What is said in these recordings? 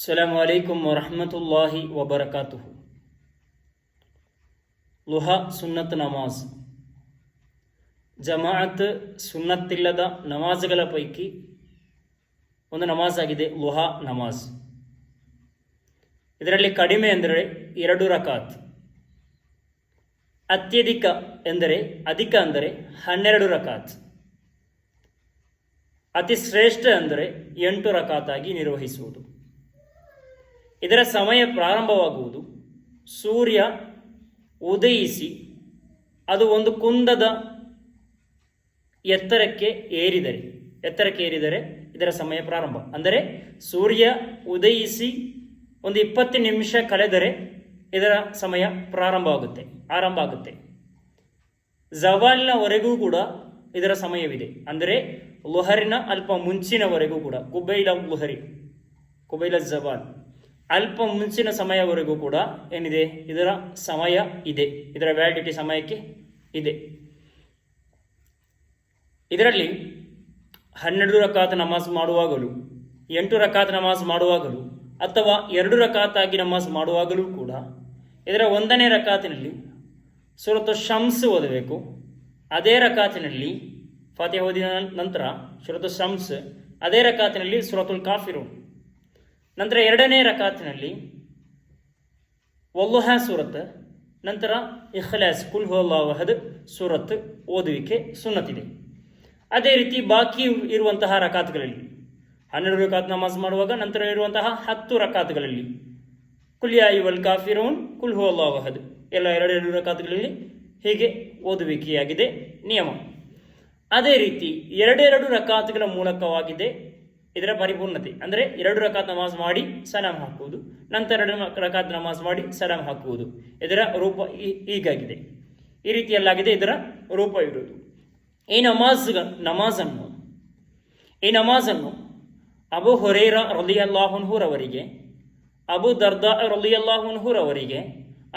അസ്സലാമു അലൈക്കും വറഹമത്തല്ലാഹി വബർക്കാത്തുഹു ಲುಹಾ ಸುನ್ನತ್ ನಮಾಜ್ ಜಮಾಅತ್ ಸುನ್ನತ್ತಿಲ್ಲದ ನಮಾಜ್ಗಳ ಪೈಕಿ ಒಂದು ನಮಾಜ್ ಆಗಿದೆ ಲುಹಾ ನಮಾಜ್ ಇದರಲ್ಲಿ ಕಡಿಮೆ ಎಂದರೆ ಎರಡು ರಕಾತ್ ಅತ್ಯಧಿಕ ಎಂದರೆ ಅಧಿಕ ಅಂದರೆ ಹನ್ನೆರಡು ರಕಾತ್ ಅತಿ ಶ್ರೇಷ್ಠ ಅಂದರೆ ಎಂಟು ರಕಾತಾಗಿ ನಿರ್ವಹಿಸುವುದು ಇದರ ಸಮಯ ಪ್ರಾರಂಭವಾಗುವುದು. ಸೂರ್ಯ ಉದಯಿಸಿ ಅದು ಒಂದು ಕುಂದದ ಎತ್ತರಕ್ಕೆ ಏರಿದರೆ. ಎತ್ತರಕ್ಕೆ ಏರಿದರೆ ಇದರ ಸಮಯ ಪ್ರಾರಂಭ. ಅಂದರೆ ಸೂರ್ಯ ಉದಯಿಸಿ ಒಂದು ಇಪ್ಪತ್ತು ನಿಮಿಷ ಕಳೆದರೆ ಇದರ ಸಮಯ ಪ್ರಾರಂಭವಾಗುತ್ತೆ ಆರಂಭ ಆಗುತ್ತೆ. ಜವಾಲಿನವರೆಗೂ ಕೂಡ ಇದರ ಸಮಯವಿದೆ. ಅಂದರೆ ಲುಹರಿನ ಅಲ್ಪ ಮುಂಚಿನವರೆಗೂ ಕೂಡ. ಕುಬೈಲ ಲುಹರಿ, ಕುಬೈಲ ಜವಾಲ್. ಅಲ್ಪ ಮುಂಚಿನ ಸಮಯವರೆಗೂ ಕೂಡ ಏನಿದೆ? ಇದರ ಸಮಯ ಇದೆ. ಇದರ ವ್ಯಾಲಿಡಿಟಿ ಸಮಯಕ್ಕೆ ಇದೆ. ಇದರಲ್ಲಿ ಹನ್ನೆರಡು ರಕಾತ್ ನಮಾಜ್ ಮಾಡುವಾಗಲೂ, ಎಂಟು ರಕಾತ್ ನಮಾಜ್ ಮಾಡುವಾಗಲೂ, ಅಥವಾ ಎರಡು ರಕಾತಾಗಿ ನಮಾಜ್ ಮಾಡುವಾಗಲೂ ಕೂಡ ಇದರ ಒಂದನೇ ರಕಾತಿನಲ್ಲಿ ಸುರತು ಶಮ್ಸ್ ಓದಬೇಕು. ಅದೇ ರಕಾತಿನಲ್ಲಿ ಫಾತಿಹ ಓದಿದ ನಂತರ ಸುರತು ಶಮ್ಸ್, ಅದೇ ರಕಾತಿನಲ್ಲಿ ಸುರತುಲ್ ಕಾಫಿರು ನಂತರ ಎರಡನೇ ರಕಾತಿನಲ್ಲಿ ಒಲ್ಲುಹ ಸೂರತ್, ನಂತರ ಇಖ್ಲಾಸ್, ಕುಲ್ ಹುಲ್ಲಾವಹದ್ ಸೂರತ್ ಓದುವಿಕೆ ಸುನ್ನತಿದೆ. ಅದೇ ರೀತಿ ಬಾಕಿ ಇರುವಂತಹ ರಕಾತ್ಗಳಲ್ಲಿ ಹನ್ನೆರಡು ರಕಾತ್ ನಮಾಜ್ ಮಾಡುವಾಗ, ನಂತರ ಇರುವಂತಹ ಹತ್ತು ರಕಾತ್ಗಳಲ್ಲಿ ಕುಲ್ಯಾ ಇವಲ್ ಕಾಫಿರೋನ್, ಕುಲ್ ಎಲ್ಲ ಎರಡೆರಡು ರಕಾತ್ಗಳಲ್ಲಿ ಹೀಗೆ ಓದುವಿಕೆಯಾಗಿದೆ ನಿಯಮ. ಅದೇ ರೀತಿ ಎರಡೆರಡು ರಕಾತ್ಗಳ ಮೂಲಕವಾಗಿದೆ ಇದರ ಪರಿಪೂರ್ಣತೆ. ಅಂದರೆ ಎರಡು ರಕಾತ್ ನಮಾಜ್ ಮಾಡಿ ಸಲಾಂ ಹಾಕುವುದು. ನಂತರ ಎರಡು ರಕಾತ್ ನಮಾಜ್ ಮಾಡಿ ಸಲಾಂ ಹಾಕುವುದು. ಇದರ ರೂಪ ಈಗಾಗಿದೆ ಈ ರೀತಿಯಲ್ಲಾಗಿದೆ ಇದರ ರೂಪ ಇರುವುದು. ಈ ನಮಾಜ್, ನಮಾಜನ್ನು, ಈ ನಮಾಜನ್ನು ಅಬು ಹೊರೇರ ರಲಿಯಲ್ಲಾಹುನ್ಹೂರವರಿಗೆ ಅಬು ದರ್ದಾ ರಲಿಯಲ್ಲಾಹುನ್ಹೂರವರಿಗೆ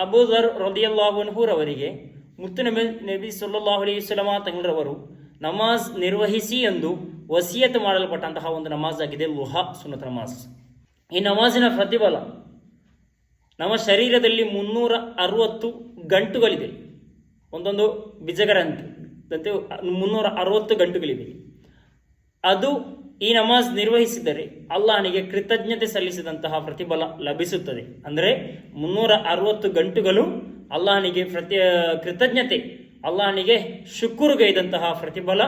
ಅಬು ದರ್ ರಲಿಯಲ್ಲಾಹುನ್ಹೂರವರಿಗೆ ಮುತ್ತು ನಬಿ ನಬಿ ಸಲ್ಲಾಹು ಅಲೈಹಿ ತಂಗ್ರವರು ನಮಾಜ್ ನಿರ್ವಹಿಸಿ ಎಂದು ವಸಿಯತ್ ಮಾಡಲ್ಪಟ್ಟಂತಹ ಒಂದು ನಮಾಜ್ ಆಗಿದೆ ಲುಹಾ, ಸುನ್ನತ್ ನಮಾಜ್. ಈ ನಮಾಜಿನ ಪ್ರತಿಫಲ ನಮ್ಮ ಶರೀರದಲ್ಲಿ ಮುನ್ನೂರ ಅರವತ್ತು ಗಂಟುಗಳಿದೆ. ಒಂದೊಂದು ಬಿಜಗರಂತೆ ಮುನ್ನೂರ ಅರವತ್ತು ಗಂಟುಗಳಿವೆ ಅದು ಈ ನಮಾಜ್ ನಿರ್ವಹಿಸಿದರೆ ಅಲ್ಲಾಹನಿಗೆ ಕೃತಜ್ಞತೆ ಸಲ್ಲಿಸಿದಂತಹ ಪ್ರತಿಫಲ ಲಭಿಸುತ್ತದೆ. ಅಂದರೆ ಮುನ್ನೂರ ಅರವತ್ತು ಗಂಟುಗಳು ಅಲ್ಲಾಹನಿಗೆ ಪ್ರತಿ ಕೃತಜ್ಞತೆ ಅಲ್ಲಾಹನಿಗೆ ಶುಕ್ರುಗೈದಂತಹ ಪ್ರತಿಫಲ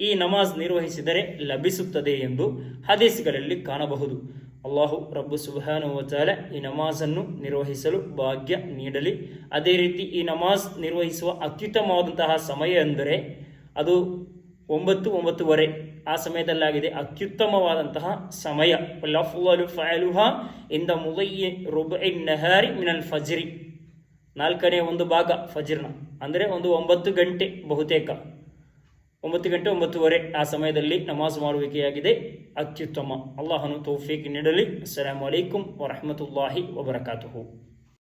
ಈ ನಮಾಜ್ ನಿರ್ವಹಿಸಿದರೆ ಲಭಿಸುತ್ತದೆ ಎಂದು ಹದೀಸ್ಗಳಲ್ಲಿ ಕಾಣಬಹುದು. ಅಲ್ಲಾಹು ರಬ್ಬು ಸುಬಾನುವಚಾಲ ಈ ನಮಾಜನ್ನು ನಿರ್ವಹಿಸಲು ಭಾಗ್ಯ ನೀಡಲಿ. ಅದೇ ರೀತಿ ಈ ನಮಾಜ್ ನಿರ್ವಹಿಸುವ ಅತ್ಯುತ್ತಮವಾದಂತಹ ಸಮಯ ಎಂದರೆ ಅದು ಒಂಬತ್ತು ಒಂಬತ್ತುವರೆ. ಆ ಸಮಯದಲ್ಲಾಗಿದೆ ಅತ್ಯುತ್ತಮವಾದಂತಹ ಸಮಯ. ಫಜ್ರಿ. ನಾಲ್ಕನೇ ಒಂದು ಭಾಗ ಫಜಿರ್ನ. ಅಂದರೆ ಒಂದು ಒಂಬತ್ತು ಗಂಟೆ ಬಹುತೇಕ. ಒಂಬತ್ತು ಗಂಟೆ ಒಂಬತ್ತುವರೆ ಆ ಸಮಯದಲ್ಲಿ ನಮಾಜ್ ಮಾಡುವಿಕೆಯಾಗಿದೆ. ಅತ್ಯುತ್ತಮ. ಅಲ್ಲಾಹನು ತೌಫೀಕ್ ನೀಡಲಿ. ಅಸ್ಸಲಾಮು ಅಲೈಕುಂ ವರಹಮತುಲ್ಲಾಹಿ ವಬರಕಾತುಹು.